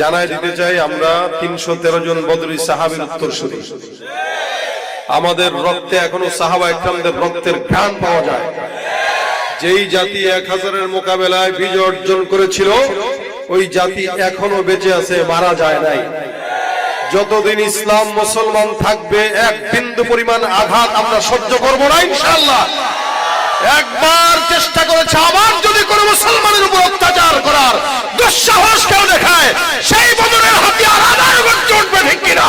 জানাই দিতে চাই আমরা তিনশো তেরো জন বদরি সাহাবির উত্তর শুনি। আমাদের রক্তে এখনও সাহাবা একরামদের রক্তের ঘ্রাণ পাওয়া যায়। যেই জাতি এক হাজারের মোকাবেলায় বিজয় অর্জন করেছিল, ওই জাতি এখনও বেঁচে আছে, মারা যায় নাই। যতদিন ইসলাম মুসলমান থাকবে, এক বিন্দু পরিমাণ আঘাত আমরা সহ্য করব না ইনশাল্লাহ একবার চেষ্টা করেছে, আবার যদি কোনো মুসলমানের উপর অত্যাচার করার দুঃসাহস কেউ দেখায়, সেই বদরের হাতিয়ার আদায় করতে উঠবে ঠিক কিনা?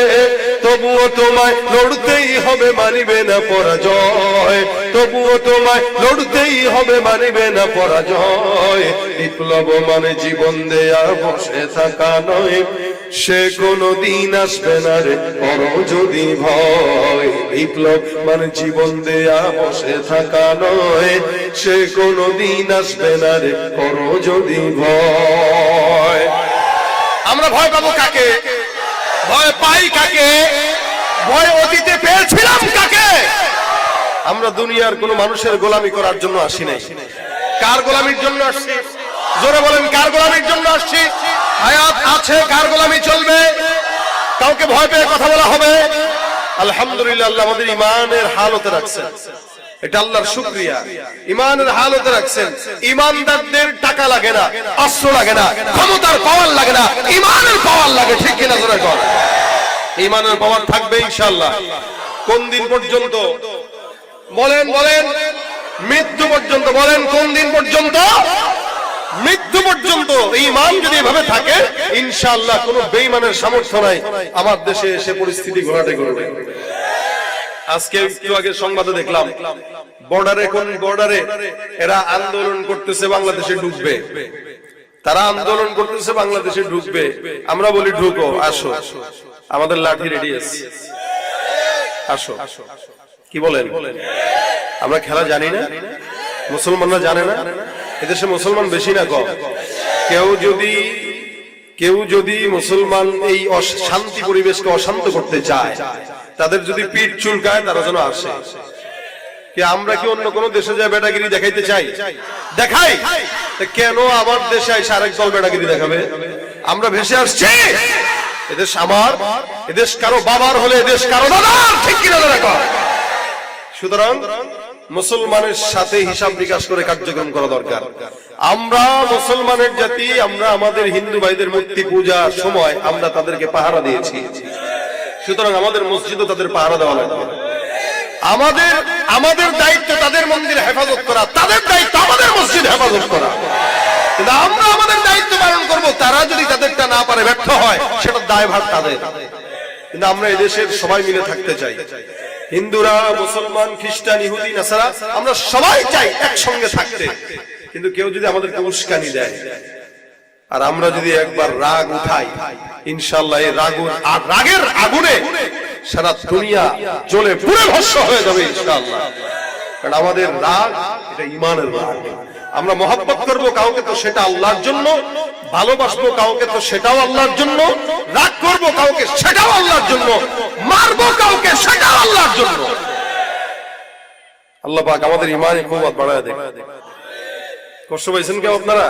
তবুও তোমায় লড়তেই হবে মানিবে না পরাজয়। তবুও তোমায় লড়তেই হবে মানিবে না পরাজয়। বিপ্লব মানে জীবন দেয়া, বসে থাকা নয়। সে কোনো দিন আসবে না রে করো যদি ভয়। বিপ্লব মানে জীবন দেয়া, বসে থাকা নয়। সে কোনো দিন আসবে না রে করো যদি ভয়। আমরা ভয় পাবো কাকে? ভয় পাই কাকে? ভয় অতীতে পেয়েছিলাম কাকে? আমরা দুনিয়ার কোন মানুষের গোলামি করার জন্য আসি নাই। কার গোলামির জন্য আসছি? জোরে বলেন, কার গোলামির জন্য আসছি? হায়াত আছে, কার গোলামি চলবে? কাউকে ভয় পেয়ে কথা বলা হবে? আলহামদুলিল্লাহ, আল্লাহ আমাদের ইমানের হালতে রাখছেন। এটা আল্লাহর ইমানের রাখছেন। ইমানদারদের টাকা লাগে না, অস্ত্র লাগে না, ক্ষমতার পাওয়ার লাগে না ইমানের পাওয়ার লাগে, ঠিক কিনা কর ইমানের পাওয়ার থাকবে ইনশাআল্লাহ। কোন দিন পর্যন্ত? বলেন বলেন। মৃত্যু পর্যন্ত, বলেন, কোন দিন পর্যন্ত? মৃত্যু পর্যন্ত। ইমান যদি এভাবে থাকে, ইনশাআল্লাহ কোন বেঈমানের সামর্থ্য নাই। আমার দেশে এসে পরিস্থিতি ঘোরাটে করবে আজকে একটু আগে সংবাদে দেখলাম বর্ডারে কোন বর্ডারে এরা আন্দোলন করতেছে বাংলাদেশে ঢুকবে। তারা আন্দোলন করতেছে বাংলাদেশে ঢুকবে। আমরা বলি ঢুকো আসো। আমাদের লাঠি রেডি আছে। আসো। কি বলেন? আমরা খেলা জানি না। মুসলমানরা জানে না। এদেশে মুসলমান বেশি না কম। কেউ যদি কেউ যদি মুসলমান এই শান্তি পরিবেশকে অশান্ত করতে চায় তাদের যদি পিঠ চুলকায় তারা যেন আসে। কি আমরা কি অন্য কোন দেশে যায় বেটাগিরি দেখাইতে চাই? দেখাই! কেন আমার দেশে এসে আরেক দল বেটাগিরি দেখাবে? আমরা ভেসে আসছি! এদেশ আমার এদেশ কারও বাবার হলে এদেশ কারও দাদার ঠিক কিনা দেখো সুতরাং মুসলমানের সাথে হিসাব নিকাশ করে কার্যক্রম করা দরকার। আমরা মুসলমানের জাতি আমরা আমাদের হিন্দু ভাইদের মূর্তি পূজার সময় আমরা তাদেরকে পাহারা দিয়েছি। সুতরাং আমাদের মসজিদও তাদের পাহারা দেওয়া লাগবে। আমাদের আমাদের দায়িত্ব তাদের মন্দির হেফাজত করা, তাদের দায়িত্ব আমাদের মসজিদ হেফাজত করা। কিন্তু আমরা আমাদের দায়িত্ব পালন করব, তারা যদি তাদেরটা না পারে, ব্যর্থ হয়, সেটা দায়ভার তাদের। কিন্তু আমরা এদেশের সবাই মিলে থাকতে চাই। হিন্দুরা, মুসলমান, খ্রিস্টান, ইহুদি, নাসারা, আমরা সবাই চাই একসঙ্গে থাকতে। কিন্তু কেউ যদি আমাদেরকে উস্কানি দেয় আর আমরা যদি একবার রাগ উঠাই ইনশাল্লাহ এই রাগুন আর রাগের আগুনে সারা দুনিয়া জ্বলে পুরে ভস্য হয়ে যাবে ইনশাল্লাহ কারণ আমাদের রাগ, এটা ইমানের রাগ। আমরা মহব্বত করব কাউকে তো সেটা আল্লাহর জন্য, ভালোবাসবো কাউকে তো সেটাও আল্লাহর জন্য, রাগ করব কাউকে সেটাও আল্লাহর জন্য, মারবো কাউকে সেটাও আল্লাহর জন্য। আল্লাহ পাক আমাদের ইমানে খুব বাড়ায় দেখ কষ্ট পাইছেন কেউ আপনারা?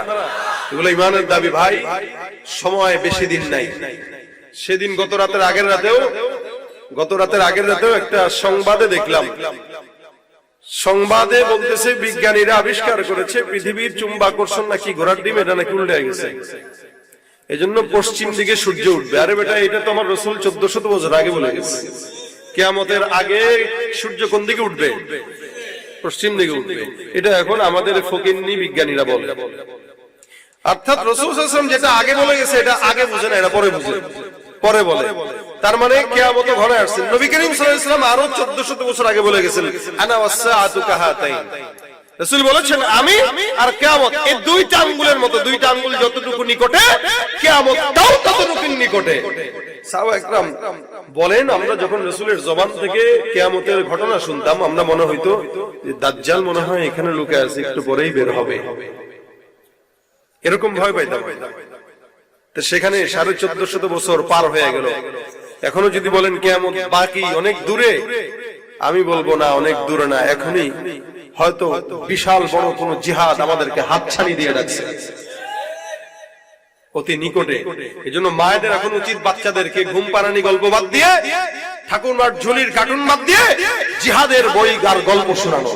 এগুলো ইমানের দাবি ভাই, সময় বেশি দিন নাই। সেদিন গত রাতের আগের রাতেও, গত রাতের আগের রাতেও একটা সংবাদে দেখলাম। সংবাদে বলতেছে বিজ্ঞানীরা আবিষ্কার করেছে পৃথিবীর চুম্বাকর্ষণ নাকি ঘোড়ার ডিম, এটা নাকি উল্টে গেছে। এজন্য পশ্চিম দিকে সূর্য উঠবে। আরে বেটা, এটা তো আমার রসুল চোদ্দ শত বছর আগে বলে গেছে। কেয়ামতের আগে সূর্য কোন দিকে উঠবে? পশ্চিম দিকে উঠবে। এটা এখন আমাদের ফকিন্নি বিজ্ঞানীরা বলে। অর্থাৎ রসুল যেটা আগে বলে গেছে, এটা আগে বুঝে না, এটা পরে বুঝে। পরে বলে। তার মানে কেয়ামত ঘরে আসছেন। নবী করিম আরও 1400 বছর আগে বলে গেছেন, আনা রাসূল বলেছেন, আমি আর কিয়ামত। এই দুইটা আঙ্গুলের মতো, দুইটা আঙ্গুল যতটুকু নিকটে, কিয়ামতটাও ততটুকু নিকটে। একরাম বলেন, আমরা যখন রাসূলের জবান থেকে কেয়ামতের ঘটনা শুনতাম, আমরা মনে হইতো দাজ্জাল মনে হয় এখানে লুকে আছে, একটু পরেই বের হবে। এরকম ভয় পাইতাম। তো সেখানে সাড়ে চোদ্দ শত বছর পার হয়ে গেল। এখনও যদি বলেন কেমন বাকি অনেক দূরে, আমি বলব, না, অনেক দূরে না, এখনই হয়তো বিশাল বড় কোন জিহাদ আমাদেরকে হাতছানি দিয়ে রাখছে অতি নিকটে। এই জন্য মায়েদের এখন উচিত বাচ্চাদেরকে ঘুম পাড়ানি গল্প বাদ দিয়ে ঠাকুরমার ঝুলির কার্টুন বাদ দিয়ে জিহাদের বই আর গল্প শোনানো।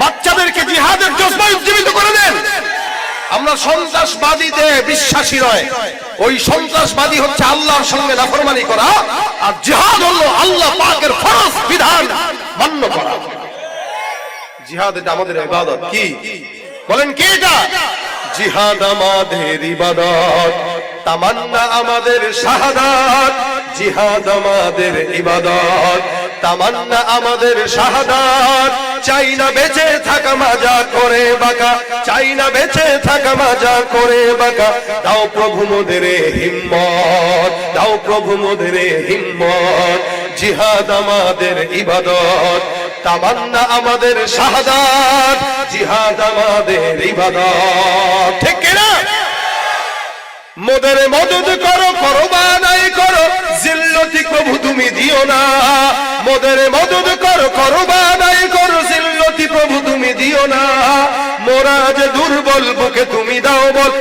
বাচ্চাদেরকে জিহাদের জজবা উজ্জীবিত করে দেন। আমরা সন্ত্রাসবাদীতে বিশ্বাসী নয়। ওই সন্ত্রাসবাদী হচ্ছে আল্লাহর সঙ্গে নাফরমানি করা আর জিহাদ হলো আল্লাহ পাকের ফরজ বিধান মান্য করা। জিহাদ এটা আমাদের ইবাদত। কি? বলেন, কি এটা? জিহাদ আমাদের ইবাদত। তামান্না আমাদের শাহাদাত। জিহাদ আমাদের ইবাদত। তামান্না আমাদের শাহাদাত। চাই না বেঁচে থাকা মাজা করে বাকা। চাই না বেঁচে থাকা মাজা করে বাকা। দাও প্রভু মোদের হিম্মত, দাও প্রভু মোদের হিম্মত। জিহাদ আমাদের ইবাদত, তামান্না আমাদের শাহাদাত। জিহাদ আমাদের ইবাদত। ঠিক কিনা? মোদের মদত করো না। মোরা দুর্বল বুকে তুমি দাও বল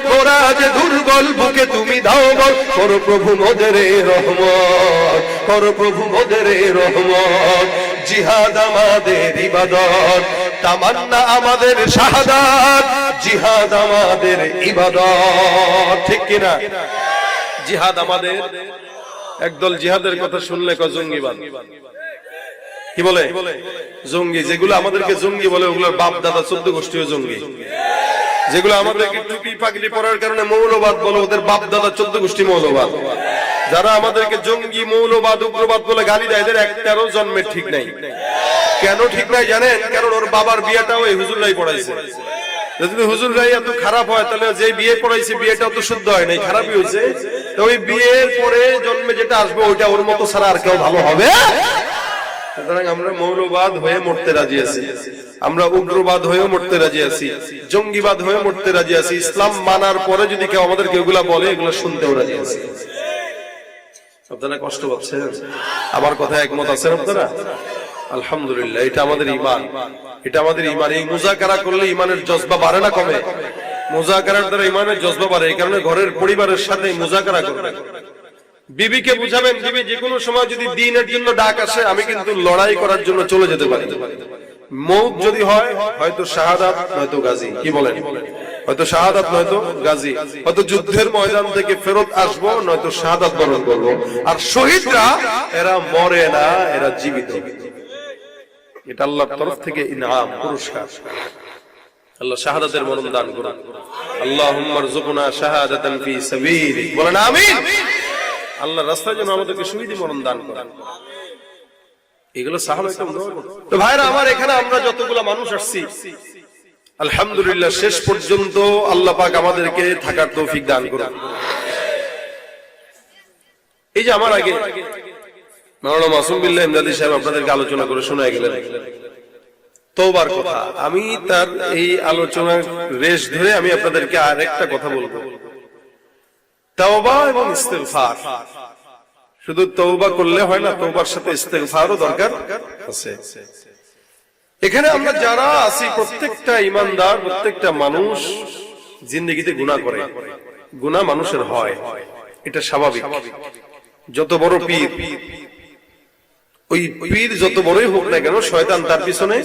দুর্বল বুকে তুমি দাও বল করো প্রভু মোদের রহমত করো প্রভু মোদের রহমত। জিহাদ আমাদের ইবাদত, তামান্না আমাদের জিহাদ আমাদের ইবাদত। ঠিক কিনা? জিহাদ আমাদের, একদল জিহাদের কথা শুনলে ক জঙ্গিবাদ? কি বলে? জঙ্গি, যেগুলো আমাদেরকে জঙ্গি বলে, ওগুলোর বাপ দাদা চোদ্দ গোষ্ঠীও জঙ্গি। যেগুলো আমাদেরকে টুপি পাগলি পরার কারণে মৌলবাদ বলে, ওদের বাপ দাদা চোদ্দ গোষ্ঠী মৌলবাদ। যারা আমাদেরকে জঙ্গি, মৌলবাদ, উগ্রবাদ বলে গালি দেয়, এদের একটারও জন্মের ঠিক নাই। কেন ঠিক নাই জানেন? কারণ ওর বাবার বিয়েটাও এই হুজুররাই পড়াইছে। যদি হুজুর রাই এত খারাপ হয়, তাহলে যে বিয়ে পড়াইছে বিয়েটা তো শুদ্ধ হয় নাই, খারাপই হয়েছে। তো ওই বিয়ের পরে জন্মে যেটা আসবে, ওইটা ওর মতো ছাড়া আর কেউ ভালো হবে? সুতরাং আমরা মৌলবাদ হয়ে মরতে রাজি আছি। আমরা উগ্রবাদ হয়েও মরতে রাজি আছি। জঙ্গিবাদ হয়ে মরতে রাজি আছি। ইসলাম মানার পরে যদি কেউ এগুলা বলে, এগুলো শুনতেও রাজি আছি। আপনারা কষ্ট পাচ্ছেন? আমার কথা একমত আছেন আপনারা? আলহামদুলিল্লাহ, এটা আমাদের ইমান এটা আমাদের ইমান এই মুজাকারা করলে ইমানের জজবা বাড়ে না কমে? মুজাকারার দ্বারা ইমানের জজবা বাড়ে, এই কারণে ঘরের পরিবারের সাথে মুজাকারা করবেন বিবিকে বুঝাবেন, বিবি যে কোনো সময় যদি দিনের জন্য ডাক আসে, আমি কিন্তু লড়াই করার জন্য চলে যেতে পারি। মৌত যদি হয়, হয়তো শাহাদাত, নয়তো গাজী। কি বলেন? হয়তো শাহাদাত, নয়তো গাজী। হয়তো যুদ্ধের ময়দান থেকে ফেরত আসব, নয়তো শাহাদাত বরণ করব। আর শহীদরা, এরা মরে না, এরা জীবিত। এটা আল্লাহর তরফ থেকে ইনাম পুরস্কার। আল্লাহ শাহাদাতের মরণ দান করুন। আল্লাহুম্মা রযুকনা শাহাদাতান ফি সাবিলিক। বলেন, আমিন। আল্লাহ রাস্তায় যেন আমাদেরকে শহীদি মরণ দান করেন এগুলো। তো ভাইরা, আমার এখানে আমরা যতগুলো মানুষ আসছি, আলহামদুলিল্লাহ শেষ পর্যন্ত আল্লাহ পাক আমাদেরকে থাকার তৌফিক দান করুন। এই যে আমার আগে, মাওলানা মাসুম বিল্লাহ ইমদাদি সাহেব আপনাদেরকে আলোচনা করে শোনা গেলেন। তোবার কথা। আমি তার এই আলোচনার রেশ ধরে আমি আপনাদেরকে আরেকটা কথা বলব। তাওবা এবং ইস্তেগফার। শুধু তৌবা করলে হয় না তৌবার সাথে ইস্তেগফারও দরকার আছে। এখানে আমরা যারা আছি, প্রত্যেকটা ইমানদার, প্রত্যেকটা মানুষ জিন্দগিতে গুনাহ করে। গুনাহ মানুষের হয়। এটা স্বাভাবিক। যত বড় পীর, ওই পীর যত বড়ই হোক না কেন, শয়তান তার পিছনে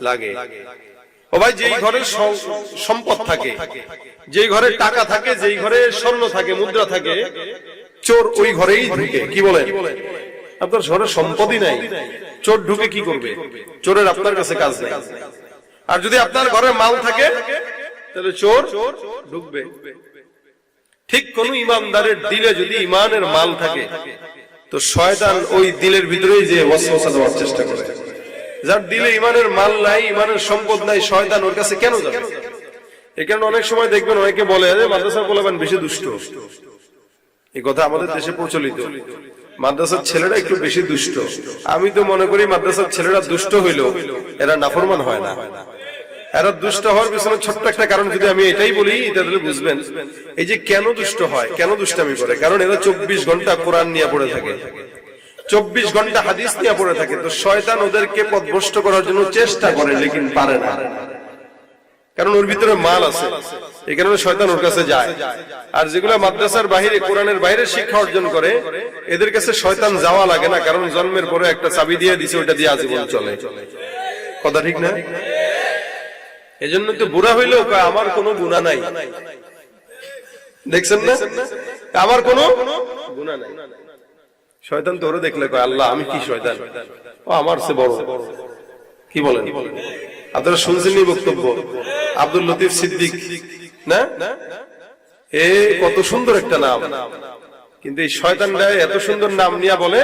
লাগে। ভাই, যেই ঘরে সম্পদ থাকে, যেই ঘরে টাকা থাকে, যেই ঘরে স্বর্ণ থাকে, মুদ্রা থাকে, চোর ওই ঘরেই ঢুকে। কি বলেন? আপনার ঘরে সম্পদই নাই। চোর ঢুকে কি করবে? চোরের আপনার কাছে কাজ নেই। আর যদি আপনার ঘরে মাল থাকে, তাহলে চোর ঢুকবে। ঠিক কোন ইমানদারের দিলে যদি ইমানের মাল থাকে, তো শয়তান ওই দিলের ভিতরেই যে ওয়াসওয়াসা দেওয়ার চেষ্টা করে। যার দিলে ইমানের মাল নাই, ইমানের সম্পদ নাই, শয়তান ওর কাছে কেন যাবে? এই কারণে অনেক সময় দেখবেন অনেকে বলে যে মাদ্রাসা বলেবেন, বেশি দুষ্ট। এই কথা আমাদের দেশে প্রচলিত। মাদ্রাসার ছেলেরা একটু বেশি দুষ্ট। আমি তো মনে করি মাদ্রাসার ছেলেরা দুষ্ট হইলেও এরা নাফরমান হয় না। এরা দুষ্ট হওয়ার পিছনে ছোট্ট একটা কারণ যদি আমি এটাই বলি, এটা তাহলে বুঝবেন। এই যে কেন দুষ্ট হয়, কেন দুষ্টামি করে? কারণ এরা চব্বিশ ঘণ্টা কোরআন নিয়ে পড়ে থাকে। চব্বিশ ঘণ্টা হাদিস নিয়ে পড়ে থাকে। তো শয়তান ওদেরকে পথভ্রষ্ট করার জন্য চেষ্টা করে, লেকিন পারে না। কারণ ওর ভিতরে মাল আছে। এই কারণে শয়তান ওর কাছে যায়। আর যেগুলো মাদ্রাসার বাহিরে, কোরআনের বাইরে শিক্ষা অর্জন করে, এদের কাছে শয়তান যাওয়া লাগে না, কারণ জন্মের পরে একটা চাবি দিয়ে দিছে, ওটা দিয়ে আজীবন চলে। কথা ঠিক না? এজন্য তো বুড়া হইলেও আমার কোনো গুণা নাই। দেখছেন না? আমার কোনো গুণা নাই। শয়তান তো ওরে দেখলে কয়, আল্লাহ, আমি কি শয়তান? ও, আমার সে বড়। কি বলেন? আপনারা শুনছেন নি বক্তব্য? আব্দুল লতিফ সিদ্দিক, না? এ কত সুন্দর একটা নাম। কিন্তু এই শয়তানটা এত সুন্দর নাম নিয়ে বলে,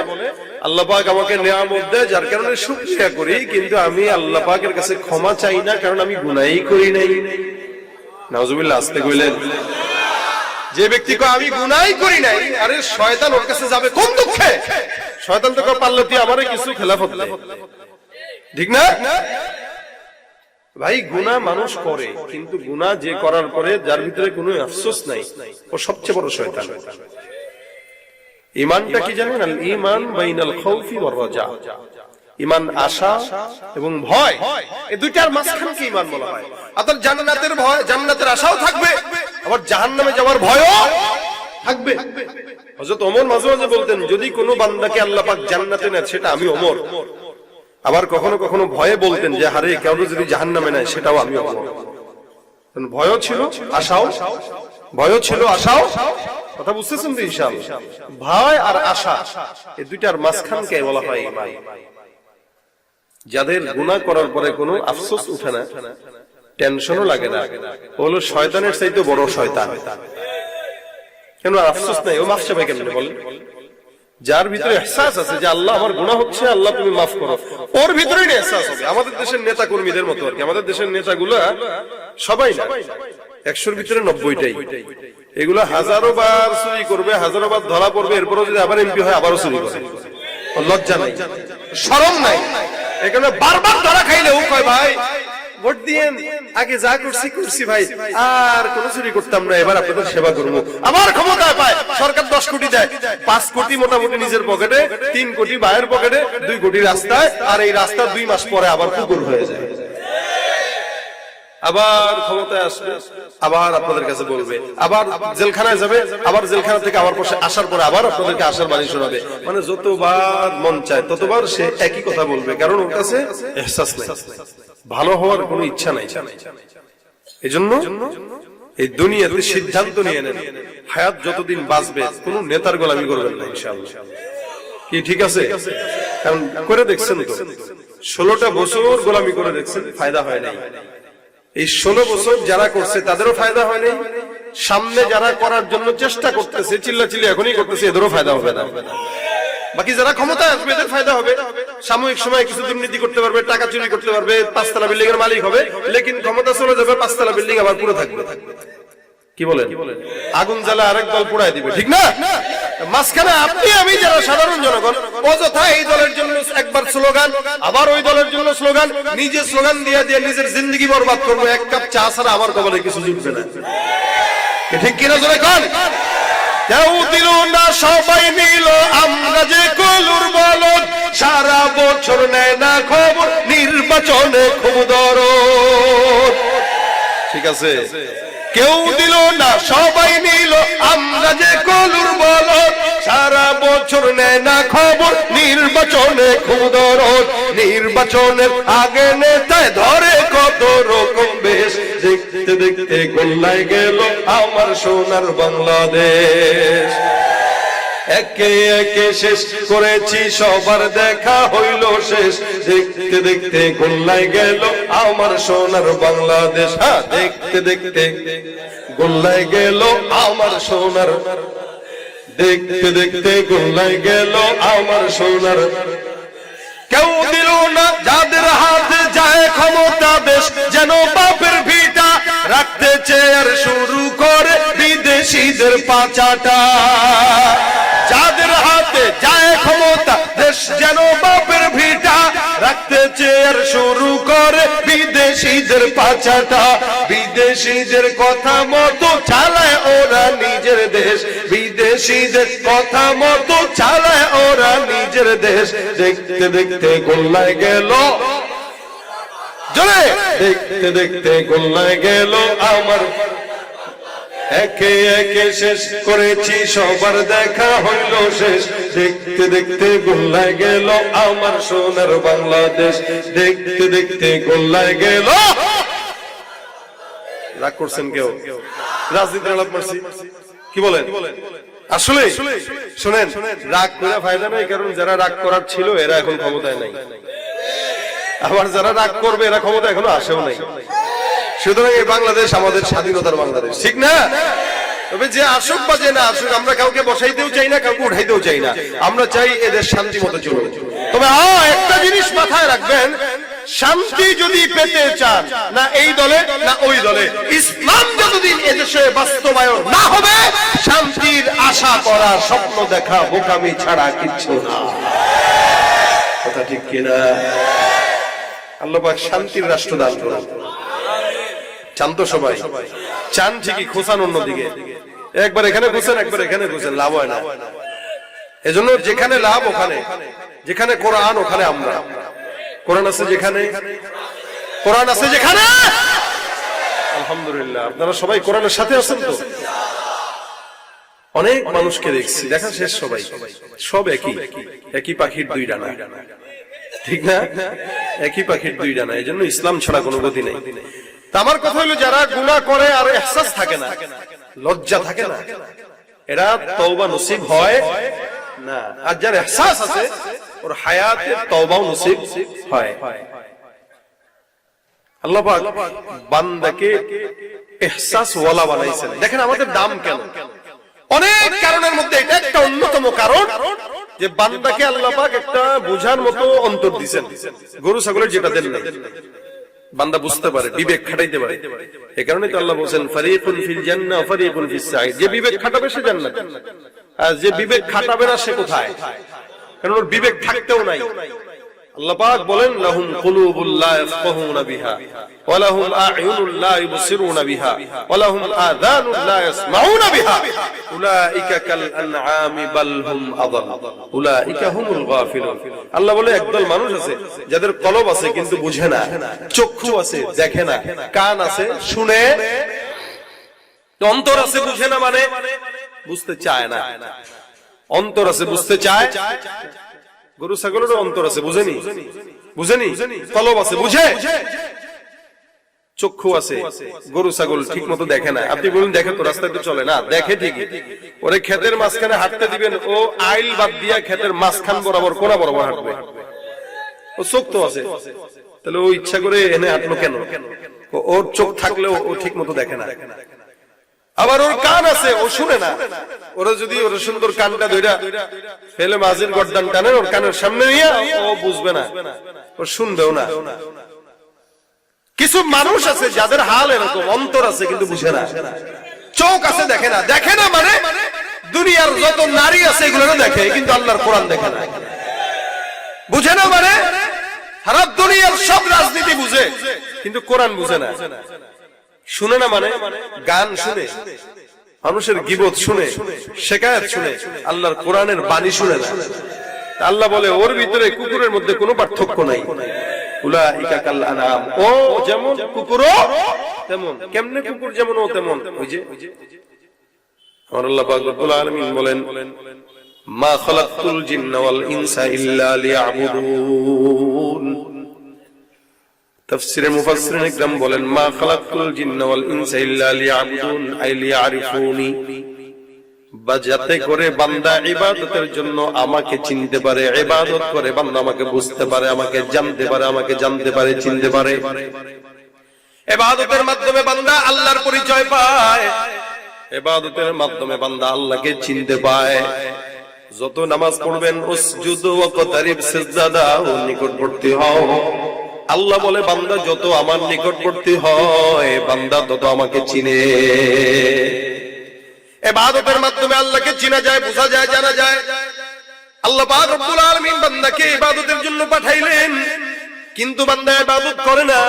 আল্লাহ পাক আমাকে নেয়ামত দেয়, যার কারণে শুকরিয়া করি, কিন্তু আমি আল্লাহ পাকের কাছে ক্ষমা চাই না, কারণ আমি গুনাই করি নাই। নাউজুবিল্লাহ, আসতে কইলেন। যে ব্যক্তি কয় আমি গুনাই করি নাই, আরে শয়তান ওর কাছে যাবে কোন দুঃখে? শয়তান তো পারলে তুই আমারে কিছু খেলাফত ঠিক না? ভাই মানুষ করে, কিন্তু যে করার পরে যার ভিতরে কোনো আফসোস নাই, ও সবচেয়ে বড় শয়তান। ইমানটা কি জানেন? ইমান বাইনাল রাজা। ইমান আশা এবং ভয়, এই দুইটার মাঝখানকে ইমান বলা হয়? জান্নাতের ভয়, জান্নাতের আশাও থাকবে আবার জাহান্নামে যাওয়ার ভয়ও থাকবে। হযরত ওমর মাঝে মাঝে বলতেন, যদি কোনো বান্দাকে আল্লাহ পাক জান্নাতে নেয়, সেটা আমি ওমর। আবার কখনো কখনো ভয়ে বলতেন যে হারে কেউ যদি জাহান নামে নেয়, সেটাও আমি কারণ ভয়ও ছিল, আশাও। ভয়ও ছিল, আশাও। কথা বুঝতেছেন তো ইনশাল ভয় আর আশা, এই দুইটার মাঝখানকে বলা হয়। যাদের গুনাহ করার পরে কোনো আফসোস উঠে না টেনশনও লাগে না। ও হলো শয়তানের চাইতে বড় শয়তান। কেন আফসোস নাই? ও মাফ চাবে কেমনে বলেন? যার ভিতরে এহসাস আছে যে আল্লাহ আমার গুনাহ হচ্ছে, আল্লাহ তুমি মাফ করো। ওর ভিতরেই এহসাস হবে। আমাদের দেশের নেতা কর্মীদের মতো আর কি। আমাদের দেশের নেতাগুলা সবাই না। একশোর ভিতরে নব্বইটাই। এগুলো হাজারো বার চুরি করবে, হাজারো বার ধরা পড়বে, এরপরও যদি আবার এমপি হয়, আবারও চুরি করে। ওর লজ্জা নাই। শরম নাই। এখানে বারবার ধরা খাইলেও কয়, ভাই ভোট দিয়েন আগে যা করছি করছি ভাই। আর কোন চুরি করতাম না এবার আপনাদের সেবা আবার ক্ষমতা পায়। সরকার দশ কোটি দেয়। পাঁচ কোটি মোটামুটি নিজের পকেটে, তিন কোটি বায়ের পকেটে, দুই কোটি রাস্তায়, আর এই রাস্তা দুই মাস পরে আবার হয়ে যায়। আবার ক্ষমতায় আসবে, আবার আপনাদের কাছে বলবে। আবার জেলখানায় যাবে, আবার জেলখানা থেকে আবার পাশে আসার পরে আবার আপনাদেরকে আসার বাণী শোনাবে। মানে যতবার মন চায়, ততবার সে একই কথা বলবে, কারণ ওর কাছে এহসাস ভালো হওয়ার কোনো ইচ্ছা নাই। এই জন্য এই দুনিয়াতে সিদ্ধান্ত নিয়ে নেন। হায়াত যতদিন বাঁচবে, কোন নেতার গোলামি করবেন না ইনশাআল্লাহ। কি ঠিক আছে? কারণ করে দেখছেন তো, ষোলোটা বছর গোলামি করে দেখছেন, ফায়দা হয় নাই। এই ষোলো বছর যারা করছে, তাদেরও ফায়দা হয় নাই। সামনে যারা করার জন্য চেষ্টা করতেছে চিল্লা চিল্লি এখনই করতেছে, এদেরও ফায়দা হবে না। বাকি যারা ক্ষমতায় আসবে এদের ফায়দা হবে। সাময়িক সময় কিছু দুর্নীতি করতে পারবে টাকা চুরি করতে পারবে পাঁচতলা বিল্ডিং এর মালিক হবে। লেকিন ক্ষমতা চলে যাবে পাঁচতলা বিল্ডিং আবার পুরো থাকবে। কি বলেন? আগুন জ্বালা আরেক দল পুড়াই দিবে ঠিক না? মাঝখানে আপনি আমি যারা সাধারণ জনগণ অযথা এই দলের জন্য একবার স্লোগান আবার ওই দলের জন্য স্লোগান নিজে স্লোগান দিয়ে দিয়ে নিজের জিন্দগি বরবাদ করব এক কাপ চা ছাড়া আমার কবলে কিছু জুটবে না। ঠিক কিনা জোরে কন? কেউ দিল না, সবাই নিল। আমরা যে কলুর বলদ, সারা বছর নেয় না খবর, নির্বাচনে খুব দরদ। ঠিক আছে? কেউ দিল না, সবাই নিল। আমরা যে কলুর বল সারা বছর নেয় না খবর, নির্বাচনে খুব দরদ। নির্বাচনের আগে নেতায় ধরে কত রকম বেশ। দেখতে দেখতে গোল্লায় গেল আমার সোনার বাংলাদেশ। একে একে শেষ করেছি, সবার দেখা হইল শেষ। দেখতে দেখতে গোল্লায় গেল আমার সোনার বাংলাদেশ। হ্যাঁ দেখতে দেখতে গোল্লায় গেল আমার সোনার দেখতে দেখতে গোল্লায় গেল আমার সোনার কেউ দিল না যাদের হাতে যায় ক্ষমতা দেশ, যেন বাপের ভিটা রাখতে চেয়ার শুরু করে বিদেশিদের পাচাটা। যাদের হাতে যায় ক্ষমতা দেশ, যেন বাপের ভিটা রাখতে চেয়ার শুরু করে বিদেশিদের পাচাটা। বিদেশিদের কথা মতো চালায় ওরা নিজের দেশ বিদেশিদের কথা মতো চালায় ওরা নিজের দেশ। দেখতে দেখতে গোল্লায় গেল। দেখতে দেখতে গোল্লায় গেল আমার। একে একে শেষ করেছি, সবার দেখা হইল শেষ। দেখতে দেখতে গোল্লায় গেল আমার সোনার বাংলাদেশ। দেখতে দেখতে গোল্লায় গেল। রাগ করছেন কেউ? মারছি। কি বলেন? আসলে, শুনেন, রাগ করে ফায়দা নাই, কারণ যারা রাগ করার ছিল, এরা এখন ক্ষমতায় নাই। আবার যারা রাগ করবে, এরা ক্ষমতা এখনও আসেও নাই। সুতরাং এই বাংলাদেশ আমাদের স্বাধীনতার বাংলাদেশ, ঠিক না? তবে যে আসুক বা যে না আসুক, আমরা কাউকে বসাইতেও চাই না, কাউকে উঠাইতেও চাই না। আমরা চাই এদের শান্তি মতো চলুক। তবে একটা জিনিস মাথায় রাখবেন শান্তি যদি পেতে চান, না এই দলে, না ওই দলে। ইসলাম যতদিন এদেশে বাস্তবায়ন না হবে, শান্তির আশা করা স্বপ্ন দেখা বোকামি ছাড়া কিচ্ছু না। কথা ঠিক কিনা? আল্লাপাক শান্তির রাষ্ট্র দান করুন। চান তো সবাই। চান ঠিকই, খোঁচান অন্যদিকে। একবার এখানে ঘুষেন একবার এখানে ঘুষেন লাভ হয় না। এজন্য যেখানে লাভ, ওখানে। যেখানে কোরআন, ওখানে আমরা। কোরআন আছে যেখানে? কোরআন আছে যেখানে? আলহামদুলিল্লাহ। আপনারা সবাই কোরআনের সাথে আছেন তো? অনেক মানুষকে দেখছি। দেখা শেষ সবাই। সব একই। একই পাখির দুই ডানা। ঠিক না? একই পাখির দুই ডানা। এই জন্য ইসলাম ছাড়া কোনো গতি নেই। আমার কথা হলো, যারা গুণা করে আর এহসাস থাকে না, লজ্জা থাকে না, এরা তওবা নসিব হয় আর যার এহসাস আছে ওর হায়াতে তওবাও নসিব হয়। আল্লাহ পাক বান্দাকে এহসাস ওয়ালা বানাইছেন। দেখেন আমাদের দাম কেন? অনেক কারণের মধ্যে এটা একটা অন্যতম কারণ যে বান্দাকে আল্লাহ পাক একটা বোঝার মতো অন্তর দিছেন। গরু ছাগলের যেটা দেন নাই। বান্দা বুঝতে পারে বিবেক খাটাইতে পারে। এই কারণে তো আল্লাহ বলেন ফারিকুন ফিল জান্নাহ ফারিকুন ফিস সাঈদ। যে বিবেক খাটাবে সে জান্নাত। যে বিবেক খাটাবে না সে কোথায়? কারণ ওর বিবেক থাকতেও নাই। আল্লাহ বলেন, লাহুম ইয়াফকাহুনা বিহা, ওয়া লাহুম লা ইবসিরুনা বিহা, ওয়া লাহুম লা ইয়াসমাউনা বিহা। উলাইকা কাল আনআমি বাল হুম উলাইকা হুমুল গাফিলুন। আল্লাহ বলে, একদল মানুষ আছে, যাদের কলব আছে কিন্তু বুঝে না, চক্ষু আছে দেখে না, কান আছে শুনে, অন্তর আছে বুঝে না মানে বুঝতে চায় না। অন্তর আছে বুঝতে চায়? গরু, ছাগলেরও অন্তর আছে, বুঝেনি? বুঝেনি? কলব আছে, বুঝে? চক্ষু আছে, গরু, ছাগল ঠিক মতো দেখে না। আপনি বলুন, দেখে তো রাস্তায় তো চলে না, দেখে ঠিকই। ওরে ক্ষেতের মাঝখানে হাঁটতে দিবেন, ও আইল বাদ দিয়া ক্ষেতের মাঝখান বরাবর, কোনা বরাবর হাঁটবে। ও চোখ তো আছে। তাহলে ও ইচ্ছা করে এনে হাঁটলো কেন? ওর চোখ থাকলেও ও ঠিক মতো দেখে না। আবার ওর কান আছে, ও শুনে না। ওরা যদি ওর সুন্দর কানটা ধইরা ফেলে মাঝির গর্দান টানেন, ওর কানের সামনে নিয়ে, ও বুঝবে না। ও শুনবেও না। কিছু মানুষ আছে যাদের হাল এরকম, অন্তর আছে কিন্তু বুঝে না। চোখ আছে দেখে না। দেখে না মানে দুনিয়ার যত নারী আছে এগুলো দেখে, কিন্তু আল্লাহর কোরআন দেখে না। বুঝে না মানে? সারা দুনিয়ার সব রাজনীতি বুঝে, কিন্তু কোরআন বুঝে না। শুনে না মানে? গান শুনে। মানুষের গিবত শুনে, শেখায়ত শুনে, আল্লাহর কোরআনের বাণী শুনে আল্লাহ বলে, ওর ভিতরে কুকুরের মধ্যে কোনো পার্থক্য নাই। ও মা খালাকতুল জিন্না ইনসা ইল্লা লিয়াবুদুন। তাফসিরে মুফাসসিরিন ইকরাম বলেন, মা খালাকুল জিন্না ওয়াল ইনসা ইল্লা লিয়াবুদুন আই লিয়ারিফুনি। বা যাতে করে বান্দা ইবাদতের জন্য আমাকে চিনতে পারে, ইবাদত করে বান্দা আমাকে বুঝতে পারে, আমাকে জানতে পারে, আমাকে জানতে পারে, চিনতে পারে। ইবাদতের মাধ্যমে বান্দা আল্লাহর পরিচয় পায়। ইবাদতের মাধ্যমে বান্দা আল্লাহকে চিনতে পায়। যত নামাজ পড়বেন, উসজুদু ওয়া কতারিব সিজদা নিকটবর্তী হও। আল্লাহ বলে, বান্দা, যত আমার নিকটবর্তী হয়, বান্দা তত আমাকে চিনে। এবাদতের মাধ্যমে আল্লাহকে চিনা যায়, বোঝা যায়, জানা যায়। আল্লাহ পাক রব্বুল আলামিন বান্দাকে ইবাদতের জন্য পাঠাইলেন। কিন্তু বান্দা ইবাদত করে না।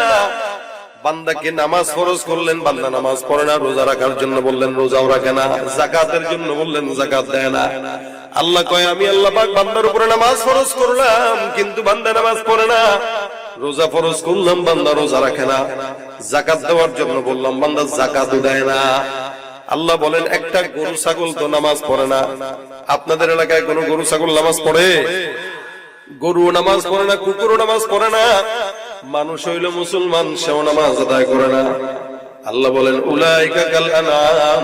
বান্দাকে নামাজ ফরজ করলেন, বান্দা নামাজ পড়ে না, রোজা রাখার জন্য বললেন, রোজাও রাখে না। জাকাতের জন্য বললেন, জাকাত দেয় না। আল্লাহ কয়, আমি আল্লাহ পাক বান্দার উপরে নামাজ ফরজ করলাম, কিন্তু বান্দা নামাজ পড়ে না। রোজা ফরজ করলাম বান্দা রোজা রাখে না? জাকাত দেওয়ার জন্য বললাম, বান্দা জাকাতও দেয় না। আল্লাহ বলেন, একটা গরু ছাগল তো নামাজ পড়ে না। আপনাদের এলাকায় কোনো গরু ছাগল নামাজ পড়ে? গরু নামাজ পড়ে না, কুকুরও নামাজ পড়ে না। মানুষ হইল মুসলমান, সেও নামাজ আদায় করে না। আল্লাহ বলেন, উলাইকা কাল আনাম।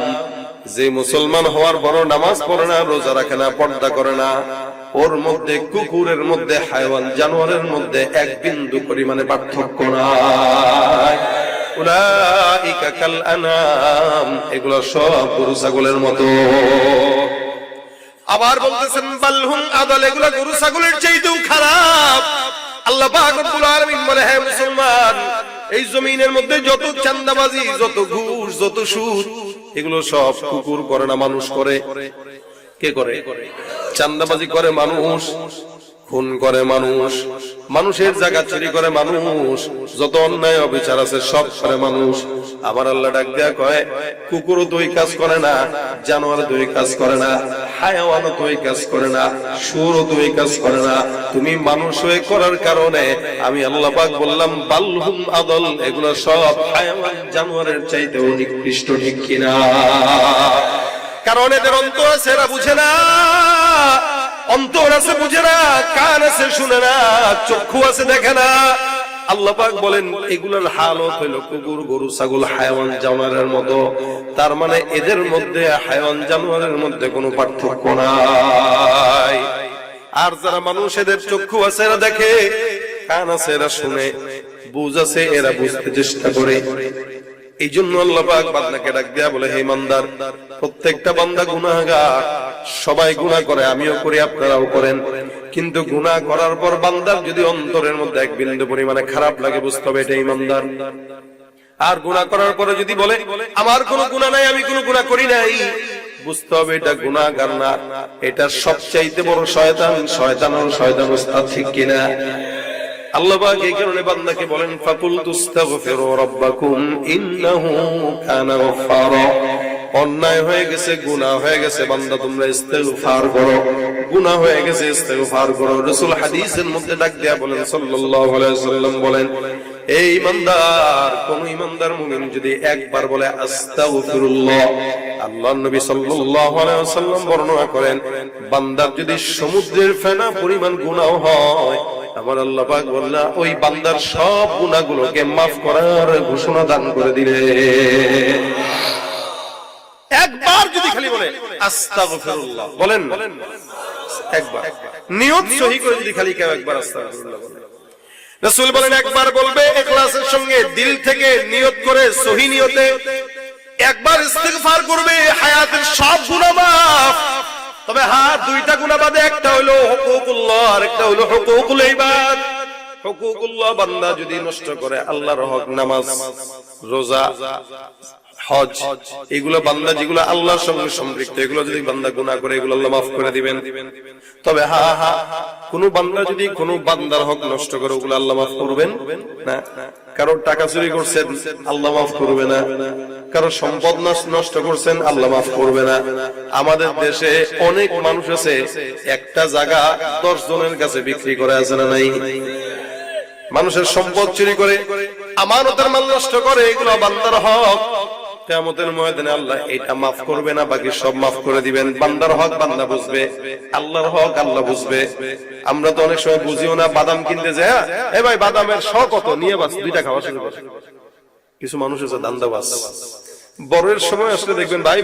যে মুসলমান হওয়ার বড় নামাজ পড়ে না, রোজা রাখে না, পর্দা করে না। ওর মধ্যে কুকুরের মধ্যে হাইওয়ান, জানোয়ারের মধ্যে এক বিন্দু পরিমাণে পার্থক্য নাই। আবার গরু ছাগলের খারাপ। আল্লাহ এই জমিনের মধ্যে যত চান্দাবাজি যত ঘুষ, যত সুদ, এগুলো সব কুকুর করে না, মানুষ করে। কে করে? চান্দাবাজি করে মানুষ, খুন করে মানুষ, মানুষের জায়গা চুরি করে মানুষ, যত অন্যায় অবিচার আছে সব করে মানুষ। আমার আল্লাহ ডাক দেয়া কয়, কুকুরও দুই কাজ করে না জানোয়ার দুই কাজ করে না, হায়াওয়ানও দুই কাজ করে না সুরও দুই কাজ করে না। তুমি মানুষ হয়ে করার কারণে আমি আল্লাহ পাক বললাম বাল্হুম আদল, এগুলো সব হায়াওয়ান জানোয়ারের চাইতে নিকৃষ্ট ঠিক কিনা? কারণ এদের অন্তর আছে, এরা বুঝে না। অন্তর আছে, বুঝে না। কান আছে, শুনে না। চক্ষু আছে, দেখে না। আল্লাহ পাক বলেন, এগুলোর হালত হইল কুকুর, গরু, ছাগল, হায়াওয়ান, জানোয়ারের মতো। তার মানে এদের মধ্যে, হায়াওয়ান, জানোয়ারের মধ্যে কোনো পার্থক্য নাই। আর যারা মানুষ, এদের চক্ষু আছে, এরা দেখে। কান আছে, এরা শুনে। বুঝ আছে, এরা বুঝতে চেষ্টা করে। এই জন্য আল্লাহ পাক ডাক দেয়া বলে, হে ইমানদার, প্রত্যেকটা বান্দা গুনাহগার। সবাই গুনাহ করে, আমিও করি, আপনারাও করেন। কিন্তু গুনাহ করার পর বান্দার যদি অন্তরের মধ্যে এক বিন্দু পরিমাণে খারাপ লাগে, বুঝতে হবে এটা ইমানদার। আর গুনাহ করার পরে যদি বলে, আমার কোনো গুনাহ নাই, আমি কোনো গুনাহ করি নাই, বুঝতে হবে এটা গুনাহগার না। এটা সবচাইতে বড় শয়তান শয়তান শয়তান ওস্তাদ ঠিক কিনা? আল্লাহ এই কারণে বান্দাকে বলেন ফাকুল তুস্তাগফিরু রাব্বাকুম, ইন্নাহু কানা অন্যায় হয়ে গেছে, গুনাহ হয়ে গেছে, বান্দা তোমরা ইস্তেগফার করো। গুনাহ হয়ে গেছে, ইস্তেগফার করো। রাসূল হাদিসের মধ্যে ডাক দেয়া বলেন, সাল্লাল্লাহু আলাইহি বলেন, এই ইমানদার কোন ইমানদার মুমিন যদি একবার বলে, আস্তাগফিরুল্লাহ, আল্লাহর নবী সাল্লাল্লাহু আলাইহি ওয়াসাল্লাম বর্ণনা করেন, বান্দার যদি সমুদ্রের ফেনা পরিমাণ গুনাহ হয় আমার আল্লাহ পাক বললা, ওই বান্দার সব গুনাহগুলোকে মাফ করার ঘোষণা দান করে দিলে। একবার যদি খালি বলে, আস্তাগফিরুল্লাহ, বলেন? একবার। নিয়ত সহি করে যদি খালি কেউ একবার আস্তাগফিরুল্লাহ বলে। রাসূল বলেন, একবার বলবে ইখলাসের সঙ্গে, দিল থেকে নিয়ত করে সহি নিয়তে। একবার ইস্তেগফার করবে, হায়াতের সব গুনাহ মাফ। তবে হ্যাঁ দুইটা গুনাহ বাদে একটা হলো হুকুকুল্লাহ, আর একটা হলো হুকুকুল ইবাদ। হুকুকুল্লাহ বান্দা যদি নষ্ট করে আল্লাহর হক, নামাজ, রোজা, হজ, এগুলো বান্দা যেগুলো আল্লাহর সঙ্গে সম্পৃক্ত, এগুলো যদি বান্দা গুনাহ করে, এগুলো আল্লাহ মাফ করে দিবেন। তবে হা হা, কোন বান্দা যদি কোন বান্দার হক নষ্ট করে, ওগুলো আল্লাহ মাফ করবেন? না। কারও টাকা চুরি করছেন, আল্লাহ মাফ করবে না। কারও সম্পদ নষ্ট- করছেন, আল্লাহ মাফ করবে না। আমাদের দেশে অনেক মানুষ আছে, একটা জায়গা দশ জনের কাছে বিক্রি করে, আছে না নাই? মানুষের সম্পদ চুরি করে, আমানতের মাল নষ্ট করে, এগুলো বান্দার হক। কেয়ামতের ময়দানে আল্লাহ এটা মাফ করবে না, বাকি সব মাফ করে দিবেন। বান্দার হক বান্দা বুঝবে, আল্লাহর হক আল্লাহ বুঝবে। আমরা তো অনেক সময় বুঝিও না, বাদাম কিনতে যায় এ ভাই, বাদামের শ কত? নিয়ে বাস দুইটা খাওয়া শুরু করে। কিছু মানুষ আছে দান্দাবাস বরের সময় আসলে দেখবেন ভাই